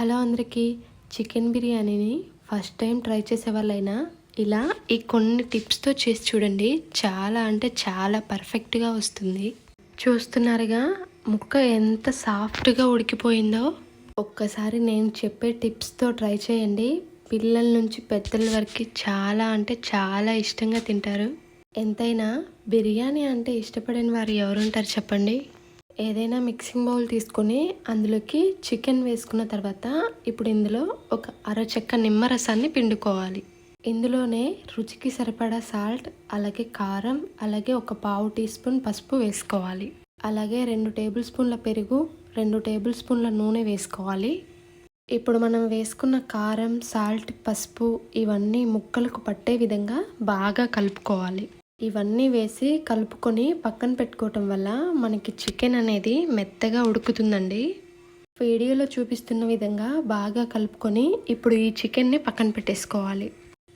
Hello అందరికీ chicken బిర్యానీని first time try చేసే వాళ్ళైనా ఇలా ఈ కొన్ని టిప్స్తో చేసి చూడండి. చాలా అంటే చాలా పర్ఫెక్ట్గా వస్తుంది. చూస్తున్నారుగా ముక్క ఎంత సాఫ్ట్గా ఉడికిపోయిందో. ఒక్కసారి నేను చెప్పే టిప్స్తో ట్రై చేయండి. పిల్లల నుంచి పెద్దల వరకు చాలా అంటే చాలా ఇష్టంగా తింటారు. ఎంతైనా బిర్యానీ అంటే ఇష్టపడిన వారు ఎవరుంటారు చెప్పండి. ఏదైనా మిక్సింగ్ బౌల్ తీసుకొని అందులోకి చికెన్ వేసుకున్న తర్వాత ఇప్పుడు ఇందులో ఒక అరచెక్క నిమ్మరసాన్ని పిండుకోవాలి. ఇందులోనే రుచికి సరిపడా సాల్ట్ అలాగే కారం అలాగే ఒక పావు టీ స్పూన్ పసుపు వేసుకోవాలి. అలాగే రెండు టేబుల్ స్పూన్ల పెరుగు రెండు టేబుల్ స్పూన్ల నూనె వేసుకోవాలి. ఇప్పుడు మనం వేసుకున్న కారం సాల్ట్ పసుపు ఇవన్నీ ముక్కలకు పట్టే విధంగా బాగా కలుపుకోవాలి. ఇవన్నీ వేసి కలుపుకొని పక్కన పెట్టుకోవటం వల్ల మనకి చికెన్ అనేది మెత్తగా ఉడుకుతుందండి. వీడియోలో చూపిస్తున్న విధంగా బాగా కలుపుకొని ఇప్పుడు ఈ చికెన్ని పక్కన పెట్టేసుకోవాలి.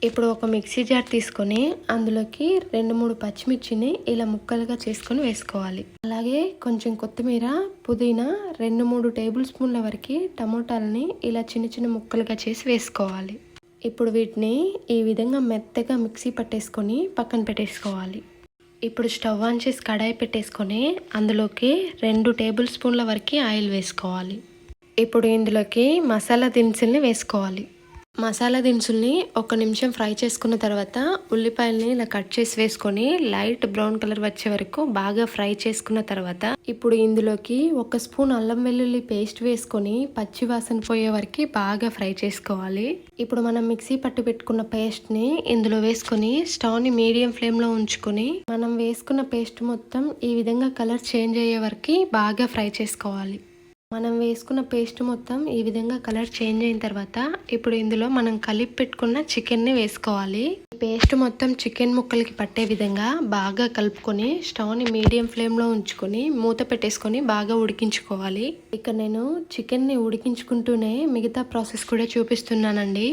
ఇప్పుడు ఒక మిక్సీ జార్ తీసుకొని అందులోకి రెండు మూడు పచ్చిమిర్చిని ఇలా ముక్కలుగా చేసుకొని వేసుకోవాలి. అలాగే కొంచెం కొత్తిమీర పుదీనా రెండు మూడు టేబుల్ స్పూన్ల వరకు టమోటాలని ఇలా చిన్న చిన్న ముక్కలుగా చేసి వేసుకోవాలి. ఇప్పుడు వీటిని ఈ విధంగా మెత్తగా మిక్సీ పట్టేసుకొని పక్కన పెట్టేసుకోవాలి. ఇప్పుడు స్టవ్ ఆన్ చేసి కడాయి పెట్టేసుకొని అందులోకి రెండు టేబుల్ స్పూన్ల వరకు ఆయిల్ వేసుకోవాలి. ఇప్పుడు ఇందులోకి మసాలా దినుసుల్ని వేసుకోవాలి. మసాలా దినుసుల్ని ఒక నిమిషం ఫ్రై చేసుకున్న తర్వాత ఉల్లిపాయల్ని ఇలా కట్ చేసి వేసుకొని లైట్ బ్రౌన్ కలర్ వచ్చే వరకు బాగా ఫ్రై చేసుకున్న తర్వాత ఇప్పుడు ఇందులోకి ఒక స్పూన్ అల్లం వెల్లుల్లి పేస్ట్ వేసుకొని పచ్చి వాసన పోయే వరకు బాగా ఫ్రై చేసుకోవాలి. ఇప్పుడు మనం మిక్సీ పట్టు పెట్టుకున్న పేస్ట్ని ఇందులో వేసుకొని స్టవ్ని మీడియం ఫ్లేమ్లో ఉంచుకొని మనం వేసుకున్న పేస్ట్ మొత్తం ఈ విధంగా కలర్ చేంజ్ అయ్యే వరకు బాగా ఫ్రై చేసుకోవాలి. మనం వేసుకున్న పేస్ట్ మొత్తం ఈ విధంగా కలర్ చేంజ్ అయిన తర్వాత ఇప్పుడు ఇందులో మనం కలిపి పెట్టుకున్న చికెన్ని వేసుకోవాలి. పేస్ట్ మొత్తం చికెన్ ముక్కలకి పట్టే విధంగా బాగా కలుపుకొని స్టవ్ని మీడియం ఫ్లేమ్లో ఉంచుకొని మూత పెట్టేసుకొని బాగా ఉడికించుకోవాలి. ఇక్కడ నేను చికెన్ని ఉడికించుకుంటూనే మిగతా ప్రాసెస్ కూడా చూపిస్తున్నానండి.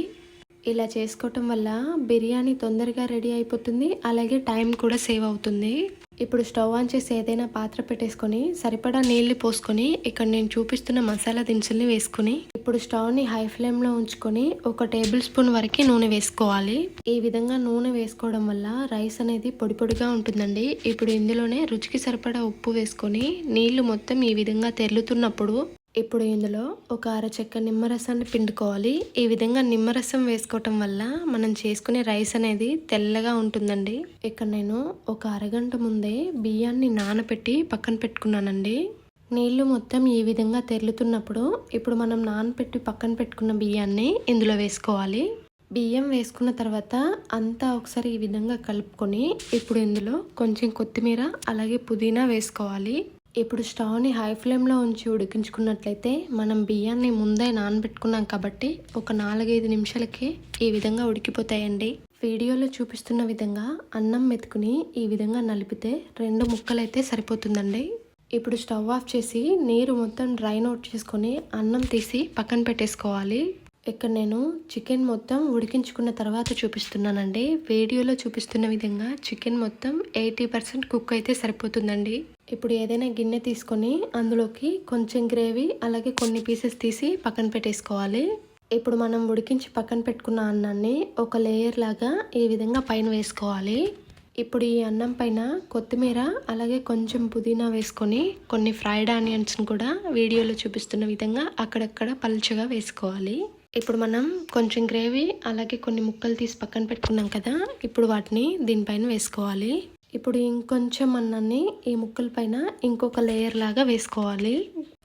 ఇలా చేసుకోవటం వల్ల బిర్యానీ తొందరగా రెడీ అయిపోతుంది అలాగే టైం కూడా సేవ్ అవుతుంది. ఇప్పుడు స్టవ్ ఆన్ చేసి ఏదైనా పాత్ర పెట్టేసుకొని సరిపడా నీళ్ళు పోసుకొని ఇక్కడ నేను చూపిస్తున్న మసాలా దినుసుల్ని వేసుకుని ఇప్పుడు స్టవ్ని హై ఫ్లేమ్లో ఉంచుకొని ఒక టేబుల్ స్పూన్ వరకు నూనె వేసుకోవాలి. ఈ విధంగా నూనె వేసుకోవడం వల్ల రైస్ అనేది పొడి పొడిగా ఉంటుందండి. ఇప్పుడు ఇందులోనే రుచికి సరిపడా ఉప్పు వేసుకొని నీళ్ళు మొత్తం ఈ విధంగా తెరులుతున్నప్పుడు ఇప్పుడు ఇందులో ఒక అరచెక్క నిమ్మరసాన్ని పిండుకోవాలి. ఈ విధంగా నిమ్మరసం వేసుకోవటం వల్ల మనం చేసుకునే రైస్ అనేది తెల్లగా ఉంటుందండి. ఇక్కడ నేను ఒక అరగంట ముందే బియ్యాన్ని నానబెట్టి పక్కన పెట్టుకున్నానండి. నీళ్ళు మొత్తం ఈ విధంగా తెరులుతున్నప్పుడు ఇప్పుడు మనం నానబెట్టి పక్కన పెట్టుకున్న బియ్యాన్ని ఇందులో వేసుకోవాలి. బియ్యం వేసుకున్న తర్వాత అంతా ఒకసారి ఈ విధంగా కలుపుకొని ఇప్పుడు ఇందులో కొంచెం కొత్తిమీర అలాగే పుదీనా వేసుకోవాలి. ఇప్పుడు స్టవ్ని హై ఫ్లేమ్లో ఉంచి ఉడికించుకున్నట్లయితే మనం బియ్యాన్ని ముందే నానబెట్టుకున్నాం కాబట్టి ఒక నాలుగైదు నిమిషాలకి ఈ విధంగా ఉడికిపోతాయండి. వీడియోలో చూపిస్తున్న విధంగా అన్నం మెతుకుని ఈ విధంగా నలిపితే రెండు ముక్కలైతే సరిపోతుందండి. ఇప్పుడు స్టవ్ ఆఫ్ చేసి నీరు మొత్తం డ్రైన్ అవుట్ చేసుకొని అన్నం తీసి పక్కన పెట్టేసుకోవాలి. ఇక్కడ నేను చికెన్ మొత్తం ఉడికించుకున్న తర్వాత చూపిస్తున్నానండి. వీడియోలో చూపిస్తున్న విధంగా చికెన్ మొత్తం ఎయిటీ పర్సెంట్ కుక్ అయితే సరిపోతుందండి. ఇప్పుడు ఏదైనా గిన్నె తీసుకొని అందులోకి కొంచెం గ్రేవీ అలాగే కొన్ని పీసెస్ తీసి పక్కన పెట్టేసుకోవాలి. ఇప్పుడు మనం ఉడికించి పక్కన పెట్టుకున్న అన్నాన్ని ఒక లేయర్ లాగా ఈ విధంగా పైన వేసుకోవాలి. ఇప్పుడు ఈ అన్నం పైన కొత్తిమీర అలాగే కొంచెం పుదీనా వేసుకొని కొన్ని ఫ్రైడ్ ఆనియన్స్ని కూడా వీడియోలో చూపిస్తున్న విధంగా అక్కడక్కడ పలుచగా వేసుకోవాలి. ఇప్పుడు మనం కొంచెం గ్రేవీ అలాగే కొన్ని ముక్కలు తీసి పక్కన పెట్టుకున్నాం కదా ఇప్పుడు వాటిని దీనిపైన వేసుకోవాలి. ఇప్పుడు ఇంకొంచెం అన్నాన్ని ఈ ముక్కల పైన ఇంకొక లేయర్ లాగా వేసుకోవాలి.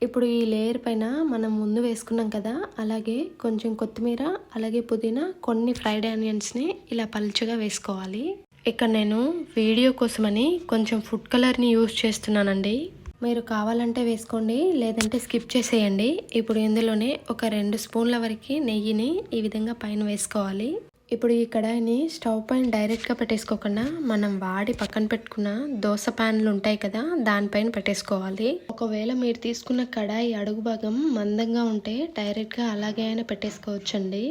ఇప్పుడు ఈ లేయర్ పైన మనం ముందు వేసుకున్నాం కదా అలాగే కొంచెం కొత్తిమీర అలాగే పుదీనా కొన్ని ఫ్రైడ్ ఆనియన్స్ని ఇలా పలుచగా వేసుకోవాలి. ఇక్కడ నేను వీడియో కోసమని కొంచెం ఫుడ్ కలర్ని యూజ్ చేస్తున్నానండి. మీరు కావాలంటే వేసుకోండి లేదంటే స్కిప్ చేసేయండి. ఇప్పుడు ఇందులోనే ఒక రెండు స్పూన్ల వరకు నెయ్యిని ఈ విధంగా పైన వేసుకోవాలి. ఇప్పుడు ఈ కడాయిని స్టవ్ పైన డైరెక్ట్గా పెట్టేసుకోకుండా మనం వాడి పక్కన పెట్టుకున్న దోశ ప్యాన్లు ఉంటాయి కదా దానిపైన పెట్టేసుకోవాలి. ఒకవేళ మీరు తీసుకున్న కడాయి అడుగు భాగం మందంగా ఉంటే డైరెక్ట్గా అలాగే అయినా పెట్టేసుకోవచ్చండి.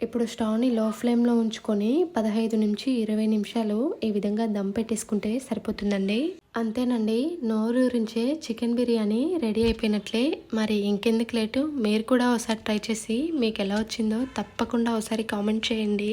ఇప్పుడు స్టవ్ని లో ఫ్లేమ్లో ఉంచుకొని పదహైదు నుంచి ఇరవై నిమిషాలు ఈ విధంగా దమ్ పెట్టేసుకుంటే సరిపోతుందండి. అంతేనండి నోరూరించే చికెన్ బిర్యానీ రెడీ అయిపోయినట్లే. మరి ఇంకెందుకు లేటు? మీరు కూడా ఒకసారి ట్రై చేసి మీకు ఎలా వచ్చిందో తప్పకుండా ఒకసారి కామెంట్ చేయండి.